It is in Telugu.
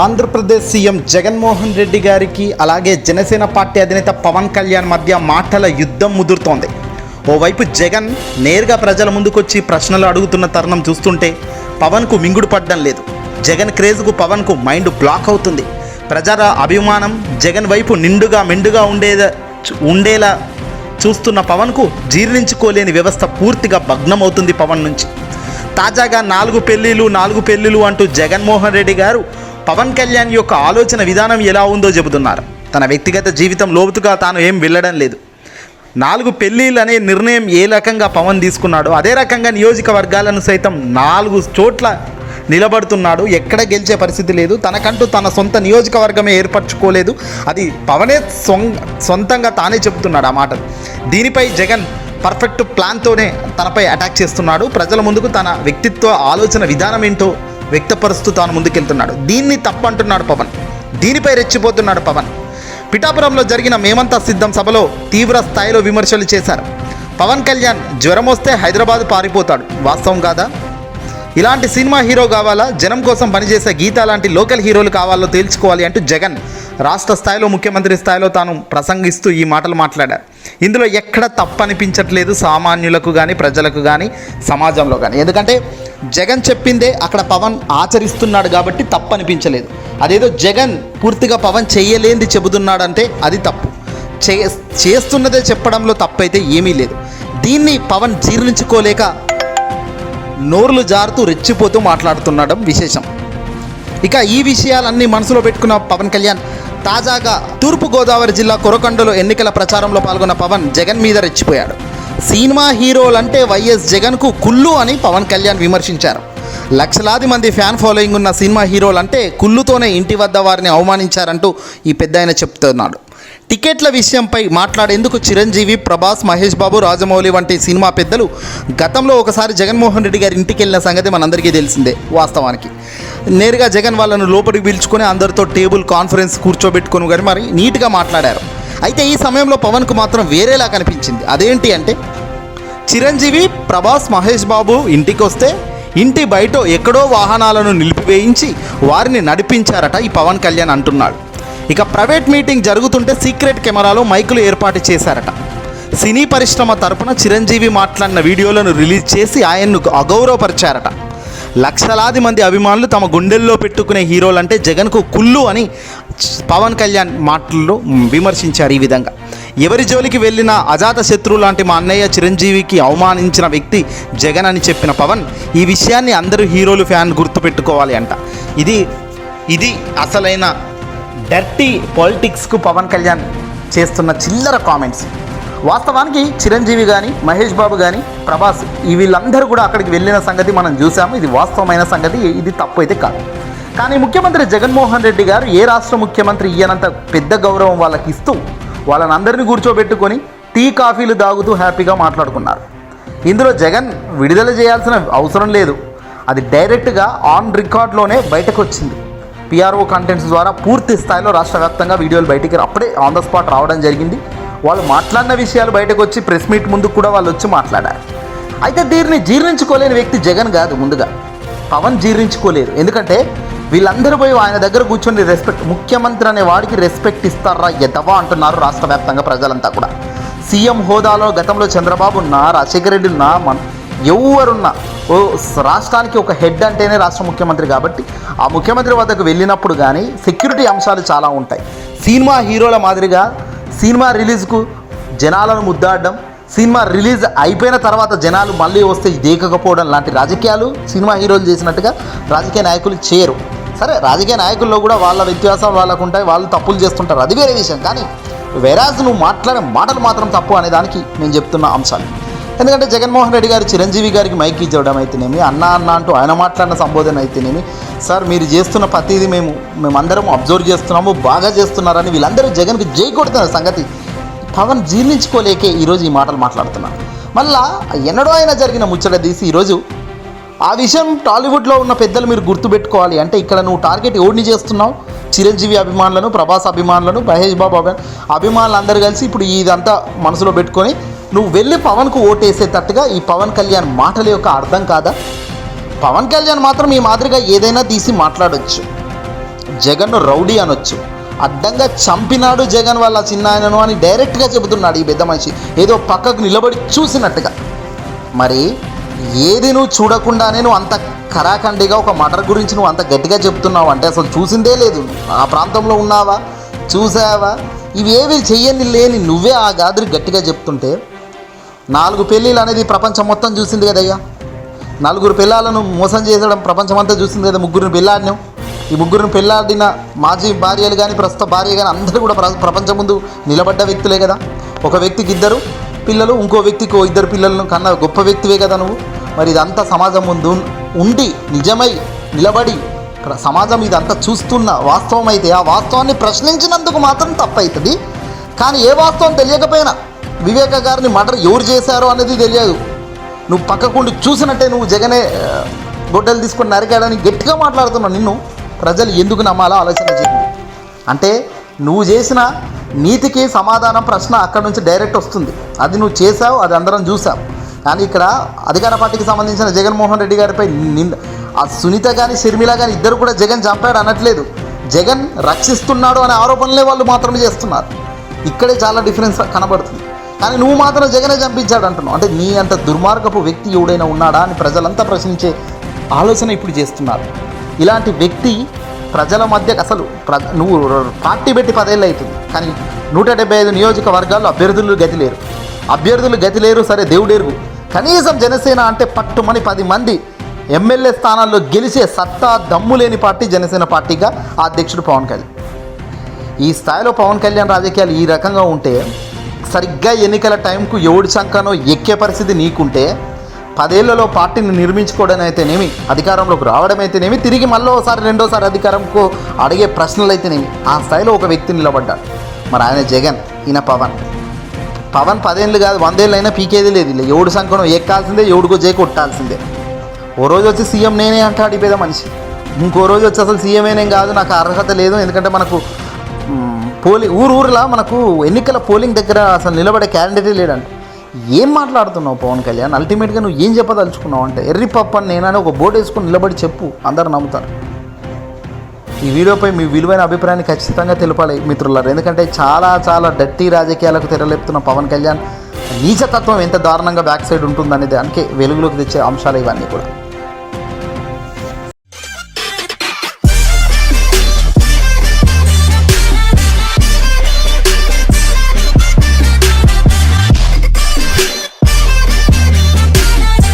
ఆంధ్రప్రదేశ్ సీఎం జగన్మోహన్ రెడ్డి గారికి అలాగే జనసేన పార్టీ అధినేత పవన్ కళ్యాణ్ మధ్య మాటల యుద్ధం ముదురుతోంది. ఓవైపు జగన్ నేరుగా ప్రజల ముందుకొచ్చి ప్రశ్నలు అడుగుతున్న తరుణం చూస్తుంటే పవన్కు మింగుడు పడ్డం లేదు. జగన్ క్రేజ్కు పవన్కు మైండ్ బ్లాక్ అవుతుంది. ప్రజల అభిమానం జగన్ వైపు నిండుగా మెండుగా ఉండే ఉండేలా చూస్తున్న పవన్కు జీర్ణించుకోలేని వ్యవస్థ పూర్తిగా భగ్నమవుతుంది పవన్ నుంచి. తాజాగా నాలుగు పెళ్ళిలు నాలుగు పెళ్ళిలు అంటూ జగన్మోహన్ రెడ్డి గారు పవన్ కళ్యాణ్ యొక్క ఆలోచన విధానం ఎలా ఉందో చెబుతున్నారు. తన వ్యక్తిగత జీవితం లోతుగా తాను ఏం వెళ్ళడం లేదు. నాలుగు పెళ్ళిళ్ళు అనే నిర్ణయం ఏ రకంగా పవన్ తీసుకున్నాడో అదే రకంగా నియోజకవర్గాలను సైతం నాలుగు చోట్ల నిలబడుతున్నాడు. ఎక్కడ గెలిచే పరిస్థితి లేదు. తనకంటూ తన సొంత నియోజకవర్గమే ఏర్పరచుకోలేదు. అది పవనే సొం సొంతంగా తానే చెబుతున్నాడు ఆ మాట. దీనిపై జగన్ పర్ఫెక్ట్ ప్లాన్తోనే తనపై అటాక్ చేస్తున్నాడు. ప్రజల ముందుకు తన వ్యక్తిత్వ ఆలోచన విధానం ఏంటో వ్యక్తపరుస్తూ తాను ముందుకెళ్తున్నాడు. దీన్ని తప్పంటున్నాడు పవన్. దీనిపై రెచ్చిపోతున్నాడు పవన్. పిఠాపురంలో జరిగిన మేమంతా సిద్ధం సభలో తీవ్ర స్థాయిలో విమర్శలు చేశారు. పవన్ కళ్యాణ్ జ్వరం వస్తే హైదరాబాద్ పారిపోతాడు. వాస్తవం కాదా? ఇలాంటి సినిమా హీరో కావాలా? జనం కోసం పనిచేసే గీత లాంటి లోకల్ హీరోలు కావాలో తేల్చుకోవాలి అంటూ జగన్ రాష్ట్ర స్థాయిలో ముఖ్యమంత్రి స్థాయిలో తాను ప్రసంగిస్తూ ఈ మాటలు మాట్లాడారు. ఇందులో ఎక్కడ తప్పనిపించట్లేదు సామాన్యులకు కానీ ప్రజలకు కానీ సమాజంలో కానీ ఎందుకంటే జగన్ చెప్పిందే అక్కడ పవన్ ఆచరిస్తున్నాడు కాబట్టి తప్పు అనిపించలేదు అదేదో జగన్ పూర్తిగా పవన్ చేయలేంది చెబుతున్నాడంటే అది తప్పు. చే చేస్తున్నదే చెప్పడంలో తప్పైతే ఏమీ లేదు. దీన్ని పవన్ జీర్ణించుకోలేక నోర్లు జారుతూ రెచ్చిపోతూ మాట్లాడుతుండడం విశేషం. ఇక ఈ విషయాలన్నీ మనసులో పెట్టుకున్న పవన్ కళ్యాణ్ తాజాగా తూర్పుగోదావరి జిల్లా కొరకొండలో ఎన్నికల ప్రచారంలో పాల్గొన్న పవన్ జగన్ మీద రెచ్చిపోయాడు. సినిమా హీరోలంటే వైఎస్ జగన్కు కుళ్ళు అని పవన్ కళ్యాణ్ విమర్శించారు. లక్షలాది మంది ఫ్యాన్ ఫాలోయింగ్ ఉన్న సినిమా హీరోలంటే కుళ్ళుతోనే ఇంటి వద్ద వారిని అవమానించారంటూ ఈ పెద్ద ఆయన చెప్తున్నాడు. టికెట్ల విషయంపై మాట్లాడేందుకు చిరంజీవి ప్రభాస్ మహేష్ బాబు రాజమౌళి వంటి సినిమా పెద్దలు గతంలో ఒకసారి జగన్మోహన్ రెడ్డి గారి ఇంటికి వెళ్ళిన సంగతి మనందరికీ తెలిసిందే వాస్తవానికి. నేరుగా జగన్ వాళ్ళను లోపలికి పిలుచుకొని అందరితో టేబుల్ కాన్ఫరెన్స్ కూర్చోబెట్టుకొని కానీ మరి నీట్గా మాట్లాడారు. అయితే ఈ సమయంలో పవన్కు మాత్రం వేరేలా కనిపించింది. అదేంటి అంటే చిరంజీవి ప్రభాస్ మహేష్ బాబు ఇంటికొస్తే ఇంటి బయట ఎక్కడో వాహనాలను నిలిపివేయించి వారిని నడిపించారట ఈ పవన్ కళ్యాణ్ అంటున్నాడు. ఇక ప్రైవేట్ మీటింగ్ జరుగుతుంటే సీక్రెట్ కెమెరాలో మైకులు ఏర్పాటు చేశారట. సినీ పరిశ్రమ తరపున చిరంజీవి మాట్లాడిన వీడియోలను రిలీజ్ చేసి ఆయన్ను అగౌరవపరిచారట. లక్షలాది మంది అభిమానులు తమ గుండెల్లో పెట్టుకునే హీరోలంటే జగన్కు కుళ్ళు అని పవన్ కళ్యాణ్ మాటల్లో విమర్శించారు ఈ విధంగా. ఎవరి జోలికి వెళ్ళిన అజాత శత్రువు లాంటి మా అన్నయ్య చిరంజీవికి అవమానించిన వ్యక్తి జగన్ అని చెప్పిన పవన్ ఈ విషయాన్ని అందరూ హీరోలు ఫ్యాన్ గుర్తుపెట్టుకోవాలి అంట. ఇది ఇది అసలైన డర్టీ పాలిటిక్స్కు పవన్ కళ్యాణ్ చేస్తున్న చిల్లర కామెంట్స్. వాస్తవానికి చిరంజీవి కానీ మహేష్ బాబు కానీ ప్రభాస్ ఈ వీళ్ళందరూ కూడా అక్కడికి వెళ్ళిన సంగతి మనం చూసాము. ఇది వాస్తవమైన సంగతి ఇది తప్పు అయితే కాదు. కానీ ముఖ్యమంత్రి జగన్మోహన్ రెడ్డి గారు ఏ రాష్ట్ర ముఖ్యమంత్రి ఇయ్యనంత పెద్ద గౌరవం వాళ్ళకి ఇస్తూ వాళ్ళని అందరినీ కూర్చోబెట్టుకొని టీ కాఫీలు తాగుతూ హ్యాపీగా మాట్లాడుకున్నారు. ఇందులో జగన్ విడుదల చేయాల్సిన అవసరం లేదు. అది డైరెక్ట్గా ఆన్ రికార్డ్లోనే బయటకు వచ్చింది పిఆర్ఓ కంటెంట్స్ ద్వారా పూర్తి స్థాయిలో రాష్ట్ర వ్యాప్తంగా వీడియోలు బయటికి అప్పుడే ఆన్ ద స్పాట్ రావడం జరిగింది. వాళ్ళు మాట్లాడిన విషయాలు బయటకు వచ్చి ప్రెస్ మీట్ ముందు కూడా వాళ్ళు వచ్చి మాట్లాడారు. అయితే దీన్ని జీర్ణించుకోలేని వ్యక్తి జగన్ కాదు ముందుగా. పవన్ జీర్ణించుకోలేరు. ఎందుకంటే వీళ్ళందరూ పోయి ఆయన దగ్గర కూర్చొని రెస్పెక్ట్ ముఖ్యమంత్రి అనే వాడికి రెస్పెక్ట్ ఇస్తారా ఎదవా అంటున్నారు రాష్ట్ర వ్యాప్తంగా ప్రజలంతా కూడా. సీఎం హోదాలో గతంలో చంద్రబాబు ఉన్నా రాజశేఖర రెడ్డి ఉన్నా మన ఎవరున్నా ఓ రాష్ట్రానికి ఒక హెడ్ అంటేనే రాష్ట్ర ముఖ్యమంత్రి కాబట్టి ఆ ముఖ్యమంత్రి వద్దకు వెళ్ళినప్పుడు కానీ సెక్యూరిటీ అంశాలు చాలా ఉంటాయి. సినిమా హీరోల మాదిరిగా సినిమా రిలీజ్కు జనాలను ముద్దాడడం సినిమా రిలీజ్ అయిపోయిన తర్వాత జనాలు మళ్ళీ వస్తే దేకకపోవడం లాంటి రాజకీయాలు సినిమా హీరోలు చేసినట్టుగా రాజకీయ నాయకులు చేయరు. సరే రాజకీయ నాయకుల్లో కూడా వాళ్ళ వ్యత్యాసం వాళ్ళకు ఉంటాయి వాళ్ళు తప్పులు చేస్తుంటారు. అది వేరే విషయం. కానీ వెరాజ్ నువ్వు మాట్లాడే మాటలు మాత్రం తప్పు అనే దానికి నేను చెప్తున్న అంశాలు. ఎందుకంటే జగన్మోహన్ రెడ్డి గారు చిరంజీవి గారికి మైక్ ఇచ్చడం అయితేనేమి అన్న అన్న అంటూ ఆయన మాట్లాడిన సంబోధన అయితేనేమి సార్ మీరు చేస్తున్న ప్రతిదీ మేము మేమందరం అబ్జర్వ్ చేస్తున్నాము బాగా చేస్తున్నారని వీళ్ళందరూ జగన్కి జై కొడుతున్న సంగతి పవన్ జీర్ణించుకోలేకే ఈరోజు ఈ మాటలు మాట్లాడుతున్నాను మళ్ళా ఎన్నడో అయినా జరిగిన ముచ్చట తీసి ఈరోజు ఆ విషయం టాలీవుడ్లో ఉన్న పెద్దలు మీరు గుర్తుపెట్టుకోవాలి. అంటే ఇక్కడ నువ్వు టార్గెట్ ఎవరిని చేస్తున్నావు? చిరంజీవి అభిమానులను ప్రభాస్ అభిమానులను మహేష్ బాబు అభిమానులు అందరూ కలిసి ఇప్పుడు ఇదంతా మనసులో పెట్టుకొని నువ్వు వెళ్ళి పవన్కు ఓటేసేటట్టుగా ఈ పవన్ కళ్యాణ్ మాటల యొక్క అర్థం కాదా? పవన్ కళ్యాణ్ మాత్రం ఈ మాదిరిగా ఏదైనా తీసి మాట్లాడొచ్చు. జగన్ను రౌడీ అనొచ్చు. అడ్డంగా చంపినాడు జగన్ వాళ్ళ చిన్న ఆయనను అని డైరెక్ట్గా చెబుతున్నాడు ఈ పెద్ద మనిషి. ఏదో పక్కకు నిలబడి చూసినట్టుగా. మరి ఏది నువ్వు చూడకుండానే నువ్వు అంత కరాఖండిగా ఒక మటర్ గురించి నువ్వు అంత గట్టిగా చెప్తున్నావు అంటే అసలు చూసిందే లేదు. ఆ ప్రాంతంలో ఉన్నావా? చూసావా? ఇవేవి చెయ్యని లేని నువ్వే ఆ గాదిరి గట్టిగా చెప్తుంటే నాలుగు పెళ్ళిళ్ళు అనేది ప్రపంచం మొత్తం చూసింది కదయ్యా. నలుగురు పిల్లలను మోసం చేసడం ప్రపంచమంతా చూసింది కదా ముగ్గురిని పెళ్ళాడినాం. ఈ ముగ్గురిని పెళ్ళాడిన మాజీ భార్యలు కానీ ప్రస్తుత భార్య కానీ అందరూ కూడా ప్ర- ప్రపంచం ముందు నిలబడ్డ వ్యక్తులే కదా. ఒక వ్యక్తికి ఇద్దరు పిల్లలు ఇంకో వ్యక్తికి ఓ ఇద్దరు పిల్లలను కన్నా గొప్ప వ్యక్తివే కదా నువ్వు? మరి ఇదంతా సమాజం ముందు ఉండి నిజమై నిలబడి సమాజం ఇదంతా చూస్తున్న వాస్తవం అయితే ఆ వాస్తవాన్ని ప్రశ్నించినందుకు మాత్రం తప్పవుతుంది కానీ ఏ వాస్తవం తెలియకపోయినా వివేక గారిని మర్డర్ ఎవరు చేశారో అనేది తెలియదు. నువ్వు పక్కకుండి చూసినట్టే నువ్వు జగనే గొడ్డలు తీసుకొని నరికాడని గట్టిగా మాట్లాడుతున్నావు నిన్ను. ప్రజలు ఎందుకు నమ్మాలో? ఆలోచన చేయండి. అంటే నువ్వు చేసిన నీతికి సమాధానం ప్రశ్న అక్కడ నుంచి డైరెక్ట్ వస్తుంది. అది నువ్వు చేసావు అది అందరం చూసాం కానీ ఇక్కడ అధికార పార్టీకి సంబంధించిన జగన్మోహన్ రెడ్డి గారిపై నింద ఆ సునీత కానీ షర్మిల కానీ ఇద్దరు కూడా జగన్ చంపాడు అనట్లేదు. జగన్ రక్షిస్తున్నాడు అనే ఆరోపణలే వాళ్ళు మాత్రమే చేస్తున్నారు. ఇక్కడే చాలా డిఫరెన్స్ కనబడుతుంది. కానీ నువ్వు మాత్రం జగనే చంపించాడు అంటున్నావు. అంటే నీ అంత దుర్మార్గపు వ్యక్తి ఎవడైనా ఉన్నాడా అని ప్రజలంతా ప్రశ్నించే ఆలోచన ఇప్పుడు చేస్తున్నారు. ఇలాంటి వ్యక్తి ప్రజల మధ్య అసలు ప్ర నువ్వు పార్టీ పెట్టి పదేళ్ళు అవుతుంది కానీ నూట డెబ్బై ఐదు నియోజకవర్గాల్లో అభ్యర్థులు గతి లేరు. అభ్యర్థులు గతి లేరు సరే దేవుడేరు కనీసం జనసేన అంటే పట్టుమని పది మంది ఎమ్మెల్యే స్థానాల్లో గెలిచే సత్తా దమ్ము లేని పార్టీ జనసేన పార్టీగా ఆ అధ్యక్షుడు పవన్ కళ్యాణ్. ఈ స్థాయిలో పవన్ కళ్యాణ్ రాజకీయాలు ఈ రకంగా ఉంటే సరిగ్గా ఎన్నికల టైంకు ఎవడి చంకనో ఎక్కే పరిస్థితి నీకుంటే పదేళ్ళలో పార్టీని నిర్మించుకోవడం అయితేనేమి అధికారంలోకి రావడం అయితేనేమి తిరిగి మళ్ళీ ఒకసారి రెండోసారి అధికారంకు అడిగే ప్రశ్నలు అయితేనేమి ఆ స్థాయిలో ఒక వ్యక్తి నిలబడ్డాడు. మరి ఆయన జగన్ ఈయన పవన్. పవన్ పదేళ్ళు కాదు వందేళ్ళు అయినా పీకేది లేదు ఇలా ఎవడు సంకనం ఎక్కాల్సిందే ఎవడికో జే కొట్టాల్సిందే. ఓ రోజు వచ్చి సీఎం నేనే అంటాడు పేద మనిషి. ఇంకో రోజు వచ్చి అసలు సీఎంఏనేం కాదు నాకు అర్హత లేదు ఎందుకంటే మనకు పోలింగ్ ఊరు ఊరిలా మనకు ఎన్నికల పోలింగ్ దగ్గర అసలు నిలబడే క్యాండిడేట్ లేడంట. ఏం మాట్లాడుతున్నావు పవన్ కళ్యాణ్? అల్టిమేట్గా నువ్వు ఏం చెప్పదలుచుకున్నావు అంటే ఎర్రి పప్పని నేనని ఒక బోర్డు వేసుకుని నిలబడి చెప్పు అందరు నమ్ముతారు. ఈ వీడియోపై మీ విలువైన అభిప్రాయాన్ని ఖచ్చితంగా తెలపాలి మిత్రులారు. ఎందుకంటే చాలా చాలా డట్టి రాజకీయాలకు తెరలేపుతున్న పవన్ కళ్యాణ్ నీచతత్వం ఎంత దారుణంగా బ్యాక్ సైడ్ ఉంటుందనే దానికి వెలుగులోకి తెచ్చే అంశాలు ఇవన్నీ కూడా.